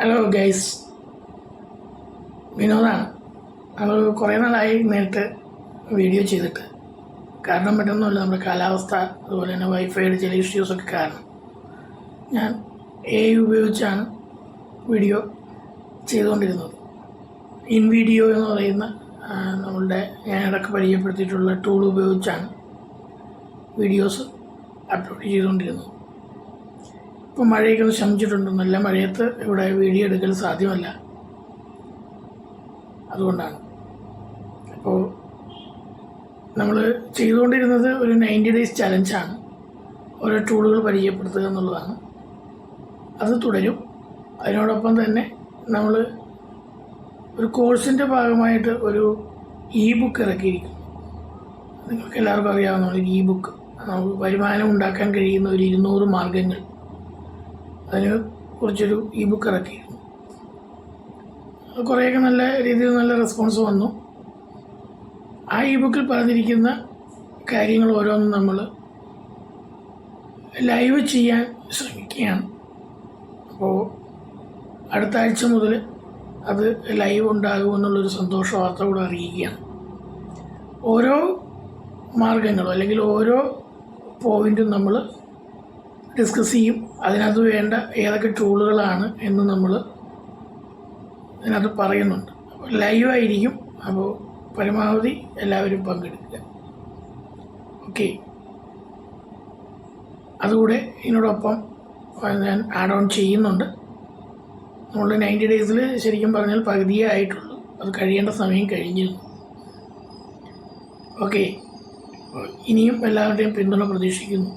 Hello guys വിനോദാണ് നമ്മൾ കുറേ നാളായി നേരിട്ട് വീഡിയോ ചെയ്തിട്ട്. കാരണം പറ്റുന്നില്ല നമ്മുടെ കാലാവസ്ഥ അതുപോലെ തന്നെ വൈഫൈയുടെ ചില ഇഷ്യൂസൊക്കെ കാരണം. ഞാൻ എ ഉപയോഗിച്ചാണ് വീഡിയോ ചെയ്തുകൊണ്ടിരുന്നത്. ഇൻ വീഡിയോ എന്ന് പറയുന്ന നമ്മളുടെ ഞാൻ ഇടയ്ക്ക് പരിചയപ്പെടുത്തിയിട്ടുള്ള ടൂൾ ഉപയോഗിച്ചാണ് വീഡിയോസ് അപ്ലോഡ് ചെയ്തുകൊണ്ടിരുന്നത്. ഇപ്പം മഴയൊക്കെ ശമിച്ചിട്ടുണ്ട്. നല്ല മഴയത്ത് ഇവിടെ വീഡിയോ എടുക്കൽ സാധ്യമല്ല. അതുകൊണ്ടാണ്. അപ്പോൾ നമ്മൾ ചെയ്തുകൊണ്ടിരുന്നത് ഒരു നയന്റി ഡേയ്സ് ചലഞ്ചാണ് ഓരോ ടൂളുകൾ പരിചയപ്പെടുത്തുക എന്നുള്ളതാണ്. അത് തുടരും. അതിനോടൊപ്പം തന്നെ നമ്മൾ ഒരു കോഴ്സിന്റെ ഭാഗമായിട്ട് ഒരു ഇ ബുക്ക് ഇറക്കിയിരിക്കുന്നു. നിങ്ങൾക്ക് എല്ലാവർക്കും അറിയാവുന്ന ഒരു ഇ ബുക്ക് നമുക്ക് വരുമാനം ഉണ്ടാക്കാൻ കഴിയുന്ന ഒരു ഇരുന്നൂറ് മാർഗങ്ങൾ അതിനെ കുറിച്ചൊരു ഇ ബുക്ക് ഇറക്കി കുറേയൊക്കെ നല്ല രീതിയിൽ നല്ല റെസ്പോൺസ് വന്നു. ആ ഇ ബുക്കിൽ പറഞ്ഞിരിക്കുന്ന കാര്യങ്ങൾ ഓരോന്നും നമ്മൾ ലൈവ് ചെയ്യാൻ ശ്രമിക്കുകയാണ്. അപ്പോൾ അടുത്ത ആഴ്ച മുതൽ അത് ലൈവ് ഉണ്ടാകുമെന്നുള്ളൊരു സന്തോഷ വാർത്ത കൂടെ അറിയിക്കുകയാണ്. ഓരോ മാർഗങ്ങളും അല്ലെങ്കിൽ ഓരോ പോയിന്റും നമ്മൾ ഡിസ്കസ് ചെയ്യും. അതിനകത്ത് വേണ്ട ഏതൊക്കെ ടൂളുകളാണ് എന്ന് നമ്മൾ അതിനകത്ത് പറയുന്നുണ്ട്. അപ്പോൾ ലൈവായിരിക്കും അപ്പോൾ പരമാവധി എല്ലാവരും പങ്കെടുക്കുക. ഓക്കെ അതുകൂടെ ഇതിനോടൊപ്പം ഞാൻ ആഡ് ഓൺ ചെയ്യുന്നുണ്ട്. നമ്മൾ നയന്റി ഡേയ്സിൽ ശരിക്കും പറഞ്ഞാൽ പകുതിയേ ആയിട്ടുള്ളൂ. അത് കഴിയേണ്ട സമയം കഴിഞ്ഞിരുന്നു. ഓക്കെ ഇനിയും എല്ലാവരുടെയും പിന്തുണ പ്രതീക്ഷിക്കുന്നു.